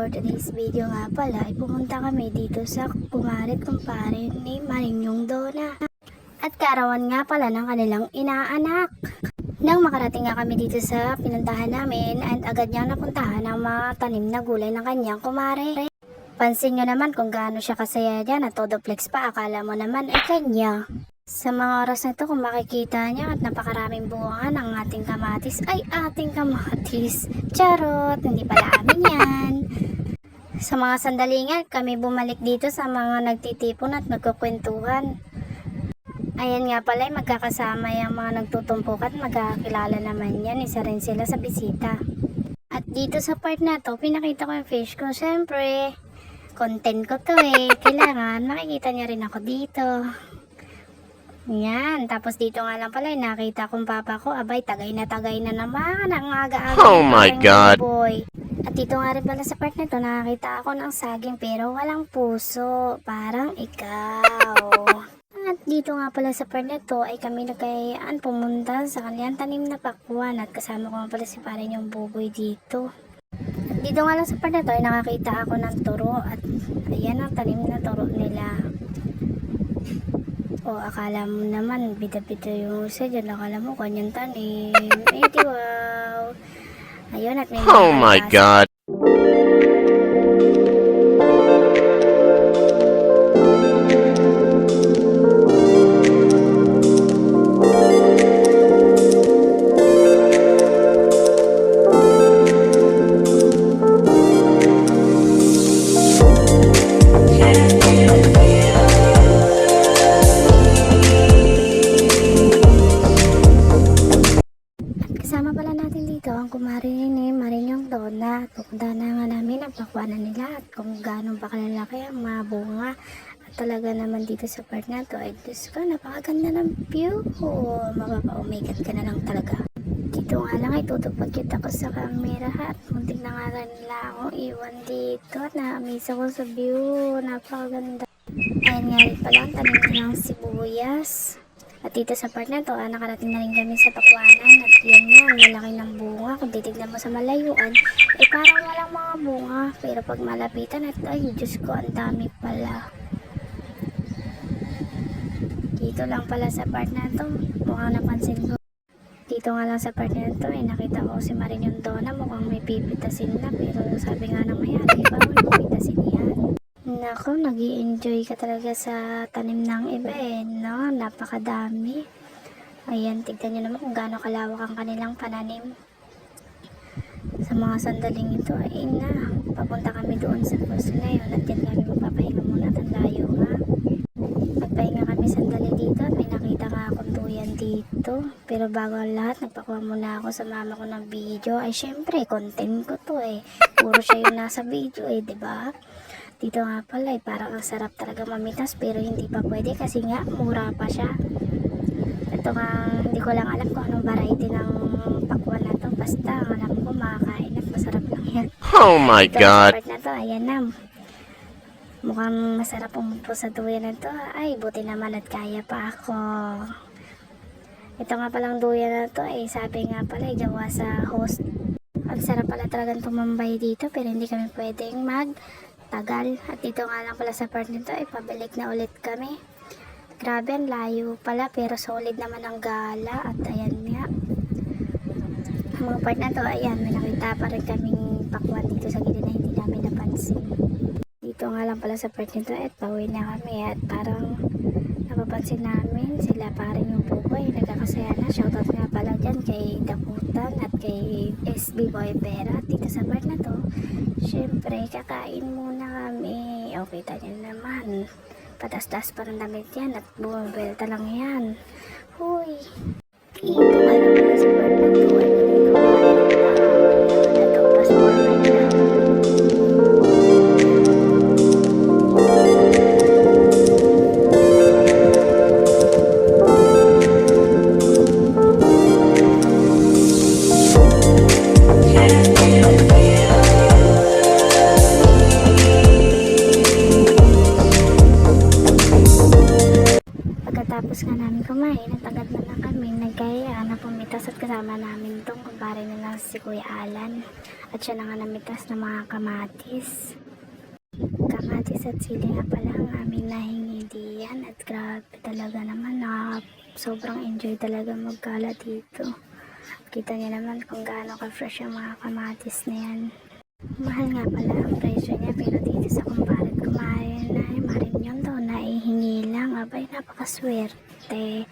for today's video nga pala ay pumunta kami dito sa kumarit kumpare ni Marinyong Dona. At karawan nga pala ng kanilang inaanak. Nang makarating nga kami dito sa pinuntahan namin at agad niyang napuntahan ang mga tanim na gulay ng kanyang kumare. Pansin nyo naman kung gaano siya kasaya dyan at todo flex pa akala mo naman ay kanya. Sa mga oras na ito, kung makikita niya at napakaraming bunga ng ating kamatis, ay ating kamatis. Charot! Hindi pala amin yan. Sa mga sandali nga, kami bumalik dito sa mga nagtitipon at nagkukwentuhan. Ayan nga pala, ay magkakasama yung mga nagtutumpukan, magkakilala naman yan. Isa rin sila sa bisita. At dito sa part na to, pinakita ko yung fish ko. Siyempre, content ko to eh. Kailangan makikita niya rin ako dito. Yan, tapos dito nga lang pala, eh, nakita kong papa ko, abay, tagay na tagay na naman, ang aga-aga. Oh my God. Boy. At dito nga rin pala sa part na to, nakakita ako ng saging pero walang puso, parang ikaw. At dito nga pala sa part na to, ay kami nagkayaan pumunta sa kanilang tanim na pakwan at kasama ko nga pala si pare yung buboy dito. At dito nga lang sa part na to, ay nakakita ako ng turo at ayan ang tanim na turo nila. O, akala mo naman, bida-bida yung isa dyan. Akala mo, kanyang tanim. Eh, di wow. Ayun, at may Oh my god. Ang ni Marinyong Donna. At pupunta na nga namin ang pakwanan nila at kung gaano ba kalalaki ang mga bunga. At talaga naman dito sa part na to ay Diyos ko, napakaganda ng view. Oh, mapapa-umigat ka na lang talaga. Dito nga lang ay tutupag kita ko sa camera at muntik na nga nila akong iwan dito. Na-amaze ako sa view. Napakaganda. Ayan nga rin pala ang tanim ng sibuyas. At dito sa part na to, ah, nakarating na rin kami sa Pakwanan at yan nga, ang lalaki ng bunga. Kung titignan mo sa malayuan, eh parang walang mga bunga. Pero pag malapitan at ay, Diyos ko, ang dami pala. Dito lang pala sa part na to, mukhang napansin ko. Dito nga lang sa part na to, eh, nakita ko si Marin Donna, mukhang may pipitasin na. Pero sabi nga ng mayari, parang may pipitasin yan. Nako, nag enjoy ka talaga sa tanim ng iba eh, no? Napakadami. Ayan, tignan nyo naman kung gaano kalawak ang kanilang pananim. Sa mga sandaling ito, ay na, papunta kami doon sa pwesto na yun at yan kami magpapahinga muna at ang layo nga. Nagpahinga kami sandali dito may nakita nga akong duyan dito. Pero bago ang lahat, nagpakuha muna ako sa mama ko ng video. Ay syempre, content ko to eh. Puro siya yung nasa video eh, ba? Dito nga pala eh, parang ang sarap talaga mamitas pero hindi pa pwede kasi nga mura pa siya. Ito nga, hindi ko lang alam kung anong variety ng pakwan na to. Basta, ang alam ko makakain at masarap lang yan. Oh my Ito, god. Part na to, ayan na. Mukhang masarap umupo sa duyan na to. Ay, buti naman at kaya pa ako. Ito nga palang duyan na to, eh, sabi nga pala, eh, gawa sa host. Ang sarap pala talagang tumambay dito, pero hindi kami pwedeng magtagal. At dito nga lang pala sa part nito, ay pabalik na ulit kami. Grabe, ang layo pala, pero solid naman ang gala. At ayan nga. Ang mga part na to, ayan, may nakita pa rin kaming pakwan dito sa gilid na hindi namin napansin. Dito nga lang pala sa part nito, at pauwi na kami. At parang napapansin namin sila parang yung buboy nagkakasaya na. Shoutout nga pala dyan kay Dakutan at kay SB Boy Pera at dito sa part na to. Syempre kakain muna kami. O kita nyo naman. Patas-tas pa ng damit yan at bumabelta lang yan. Huy! Dito nga Pagkatapos nga namin kumain, natagad na lang kami, nagkaya na pumitas at kasama namin tong kumpare na lang si Kuya Alan. At siya na nga namitas ng mga kamatis. Kamatis at sili nga pala ang aming nahingi diyan at grabe talaga naman na sobrang enjoy talaga magkala dito. Kita niyo naman kung gaano ka-fresh ang mga kamatis na yan. Mahal nga pala ang presyo niya pero dito sa kumparat kumain na ay marin yun daw naihingi lang. Abay napakaswerte.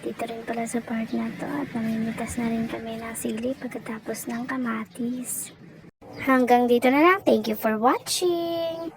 Dito rin pala sa part na to at namimitas na rin kami ng sili pagkatapos ng kamatis. Hanggang dito na lang. Thank you for watching.